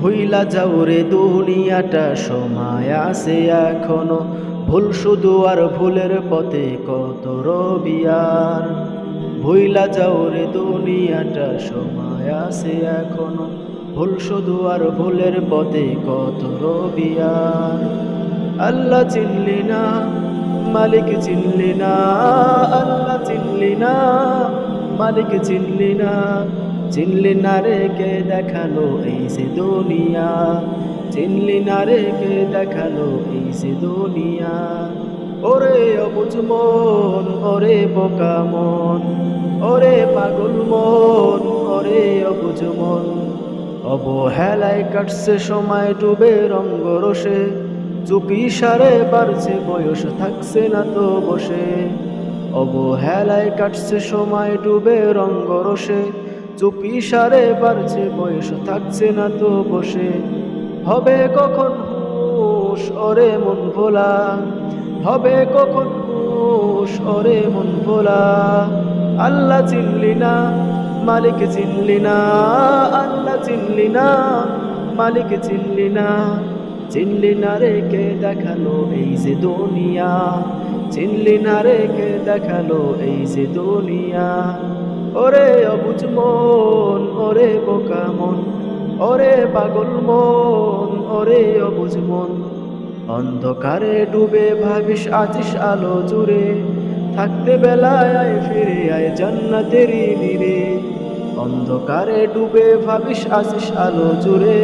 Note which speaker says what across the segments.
Speaker 1: ভুইলা যাও রে দুনিয়াটা, সময় আছে এখনও। ভুল শুধু আর ভুলের পথে কত রবিয়ার। ভুইলা যাও রে দুনিয়াটা, সময় আছে এখনও। ভুল শুধু আর ভুলের পথে কত রবিয়ার। আল্লাহ চিনলি না, মালিক চিনলি না, আল্লাহ চিনলি না, মালিক চিনলি না। চিনলি না রে কে দেখাল এই সে দুনিয়া? চিনলি না রে কে দেখাল এই সে দুনিয়া? ওরে অবুজ মন, ওরে বোকা মন, ওরে পাগল মন, ওরে অবুজ মন। অবহেলায় কাটছে সময় ডুবে রঙ্গরসে চুপি সারে বাড়ছে বয়স, থাকছে না তো বসে। অবহেলায় কাটছে সময় ডুবে রঙ্গরসে চুপি সারে বাড়ছে, বয়স থাকছে না তো বসে। হবে কখন হুশ, ওরে মন ভোলা। হবে কখন হুশ, ওরে মন ভোলা। আল্লাহ চিনলি না, মালিক চিনলি না। আল্লাহ চিনলি না, মালিক চিনলি না। চিনলি না রে কে দেখাল এই যে দুনিয়া। চিনলি না রে কে দেখাল এই যে দুনিয়া। ওরে অবুজ মন ওরে বোকা মন, ওরে পাগল মন, ওরে অবুজ মন। অন্ধকারে ডুবে ভাবিস আছিস আলো জুড়ে, থাকতে বেলায় আয় ফিরে, আয় জান্নাতেরই নীরে। অন্ধকারে ডুবে ভাবিস আছিস আলো জুড়ে,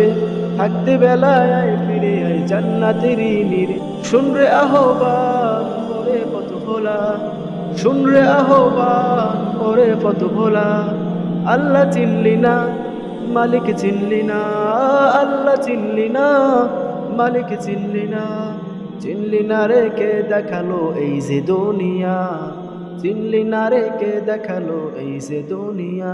Speaker 1: থাকতে বেলায় আয় ফিরে, আয় জান্নাতেরই নীরে। শুনরে আহ্বান, ওরে পথ ভোলা শুনরে আহ্বান, ওরে পথ ভোলা আল্লাহ চিনলি না, মালিক চিনলি না, আল্লাহ চিনলি না, মালিক চিনলি না। চিনলি না রে কে দেখাল এই যে দুনিয়া, চিনলি না রে কে দেখাল এই যে দুনিয়া।